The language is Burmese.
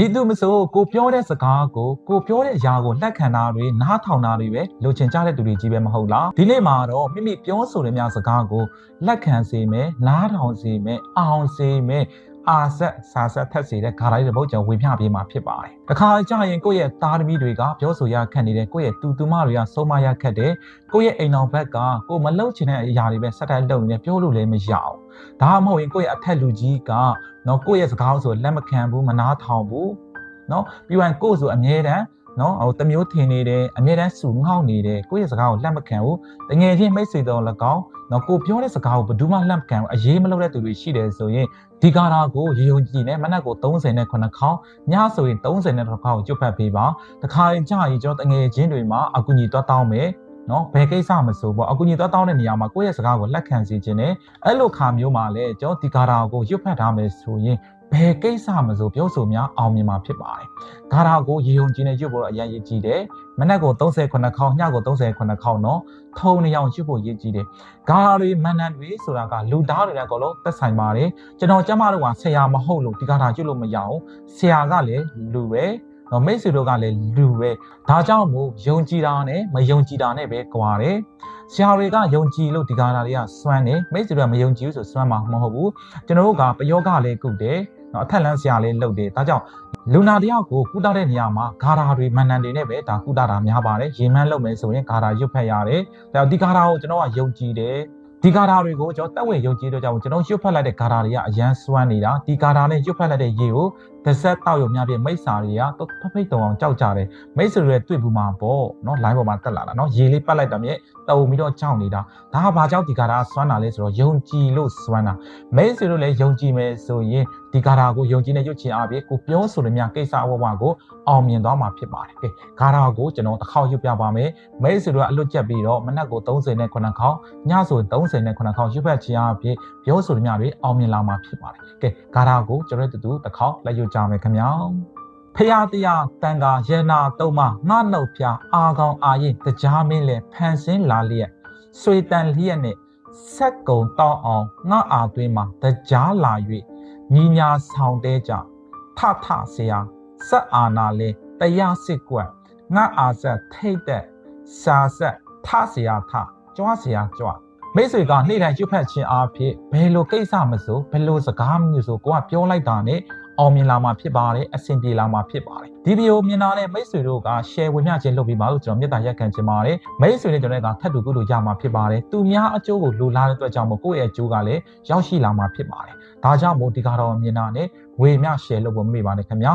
မိသူမဆိုကိုပြောတဲ့စကားကိုကိုပြောတဲ့အရာကိုလက်ခံတာတွေနားထောင်တာတွေပဲလိုချင်ကြတဲ့သူတွေကြီးပဲမဟုတ်လားဒီနေ့မှာတော့မိမိပြောဆိုတဲ့များစကားကိုလက်ခံစေမယ်နားထောင်စေမယ်အောင်စေမယ်အာဆက်စာဆက်ထက်စေတဲ့ဂါရလေးတစ်ပုတ်ကြောင့်ဝေမျှပေးမှာဖြစ်ပါတယ်။တခါကြရင်ကိုယ့်ရဲ့သားသမီးတွေကပြောဆိုရခက်နေတဲ့ကိုယ့်ရဲ့တူတူမတွေကဆုံးမရခက်တဲ့ကိုယ့်ရဲ့အိမ်တော်ဘက်ကကိုယ်မလှုပ်ချင်တဲ့အရာတွေပဲဆက်တိုက်လှုပ်နေတယ်ပြောလို့လည်းမရအောင်။ ဒါမှမဟုတ်ရင်ကိုယ့်ရဲ့အထက်လူကြီးကနော်ကိုယ့်ရဲ့စကားဆိုလက်မခံဘူးမနာထောင်ဘူးနော်ပြီးရင်ကိုယ့်ဆိုအမြဲတမ်းနော်ဟိုတမျိုးထင်နေတယ်အမြဲတမ်းစူငေါက်နေတယ်ကိုယ့်ရဲ့စကားကိုလက်မခံဘူးတကယ်ချင်းမိတ်ဆွေတော်၎င်းနော်ကိုပြောတဲ့စကားကိုဘယ်သူမှလက်မခံဘူးအရေးမလုပ်တဲ့သူတွေရှိတယ်ဆိုရင်ဒီကာရာကိုရေုံကြည့်နဲ့မနက်ကို30နဲ့9ခေါင်းညဆိုရင်30နဲ့9ခေါင်းကိုကျွတ်ဖတ်ပေးပါတခါရင်ကြာရင်ကျွန်တော်တငယ်ချင်းတွေမှာအကူအညီတွားတောင်းမယ် နော်ဘယ်ကိစ္စမဆိုပေါ့အကူအညီသွားတောင်းတဲ့နေရာမှာကိုယ့်ရဲ့စကားကိုလက်ခံစီခြင်းနဲ့အဲ့လိုခါမျိုးမှာလည်းကျွန်တော်ဒီကာရာကိုရွတ်ဖတ်ထားမယ်ဆိုရင်ဘယ်ကိစ္စမဆိုပြောဆိုများအောင်မြင်မှာဖြစ်ပါတယ်။ကာရာကိုရေုံကြည့်နဲ့ရွတ်ဖို့အရင်ရည်ကြည့်တယ်။မနက်ကို38ခေါင်းညကို38ခေါင်းနော်ထုံနေအောင်ရွတ်ဖို့ရည်ကြည့်တယ်။ဂါရာတွေမန်နန်တွေဆိုတာကလူသားတွေနဲ့အကုန်လုံးသက်ဆိုင်ပါတယ်။ကျွန်တော်ကျမတို့ကဆရာမဟုတ်လို့ဒီကာရာရွတ်လို့မရအောင်ဆရာကလည်းလူပဲ။ နော်မိတ်ဆွေတို့ကလည်းလူပဲဒါကြောင့်မို့ယုံကြည်တာနဲ့မယုံကြည်တာနဲ့ပဲကွာတယ်ဆရာတွေကယုံကြည်လို့ဒီကာလာတွေကစွမ်းတယ်မိတ်ဆွေတွေကမယုံကြည်ဘူးဆိုစွမ်းမှာမဟုတ်ဘူးကျွန်တော်တို့ကပယောဂလေးကုတ်တယ်နော်အထက်လန်းဆရာလေးလုပ်တယ်ဒါကြောင့်လူနာတယောက်ကိုကုသတဲ့နေရာမှာဂါရာတွေမန်နန်တွေနဲ့ပဲဒါကုသတာများပါတယ်ရေမှန်းလုပ်မယ်ဆိုရင်ဂါရာရွတ်ဖက်ရတယ်ဒါဒီဂါရာကိုကျွန်တော်ကယုံကြည်တယ်ဒီဂါရာတွေကိုကျွန်တော်တက်ဝင်ယုံကြည်တော့ကြောင့်ကျွန်တော်ရွတ်ဖက်လိုက်တဲ့ဂါရာတွေကအရန်စွမ်းနေတာဒီဂါရာနဲ့ရွတ်ဖက်လိုက်တဲ့ရေကို တစ်ဆက်တောက်ရုံများပြမိတ်စာတွေကဖဖိတ်တုံအောင်ကြောက်ကြတယ်မိတ်ဆွေတွေတွေ့ဘူးမှာပေါ့နော်လိုင်းပေါ်မှာတက်လာတာနော်ရေလေးပတ်လိုက်တာမြဲတုံပြီးတော့ကြောက်နေတာဒါကဘာကြောင့်ဒီဂါရာစွမ်းတာလဲဆိုတော့ယုံကြည်လို့စွမ်းတာမိတ်ဆွေတို့လည်းယုံကြည်မယ်ဆိုရင်ဒီဂါရာကိုယုံကြည်နေရွတ်ချင်အားဖြင့်ကိုပြောဆိုတဲ့များကိစ္စအဝဝကိုအောင်မြင်သွားမှာဖြစ်ပါတယ်ကဲဂါရာကိုကျွန်တော်တစ်ခေါက်ရွတ်ပြပါမယ်မိတ်ဆွေတို့ကအလွတ်ကျက်ပြီးတော့မနက်ကို30နဲ့9ခေါက်ညဆို30နဲ့9ခေါက်ရွတ်ဖက်ချင်အားဖြင့်ပြောဆိုတဲ့များတွေအောင်မြင်လာမှာဖြစ်ပါတယ်ကဲဂါရာကိုကျွန်တော်တို့တူတစ်ခေါက်လက်ရွတ်ကြမယ်ခင်ဗျာဖရာတရားတန်ကာယေနာတုံးမငါနှုတ်ဖျားအာကောင်အာရင်တရားမင်းလဲဖန်ဆင်းလာလျက်ဆွေတန်လျက်နဲ့ဆက်ကုံတောင်းအောင်ငါအာသွင်းမှာတရားလာ၍ညီညာဆောင်တဲကြထထဆရာဆက်အာနာလဲတရားစစ်ကွက်ငါအာဆက်ထိတ်တဲ့စာဆက်ထဆရာထကြွားဆရာကြွားမိတ်ဆွေကနေ့တိုင်းရွတ်ဖက်ခြင်းအားဖြင့်ဘယ်လိုကိစ္စမဆိုဘယ်လိုစကားမျိုးဆိုကိုကပြောလိုက်တာနဲ့ အောင်မြင်လာမှာဖြစ်ပါတယ်အဆင်ပြေလာမှာဖြစ်ပါတယ်ဒီဗီဒီယိုမြင်တာနဲ့မိတ်ဆွေတို့က share ဝင်မျှခြင်းလုပ်ပြီးပါလို့ကျွန်တော်မေတ္တာရက်ခံချင်ပါတယ်မိတ်ဆွေနဲ့ကျွန်တော်ကထပ်တူကုလို့ရမှာဖြစ်ပါတယ်သူများအကျိုးကိုလိုလားတဲ့အတွက်ကြောင့်မို့ကိုယ့်ရဲ့အကျိုးကလည်းရောက်ရှိလာမှာဖြစ်ပါတယ်ဒါကြောင့်မို့ဒီကတော့မြင်တာနဲ့ဝေမျှ share လုပ်ဖို့မမေ့ပါနဲ့ခင်ဗျာ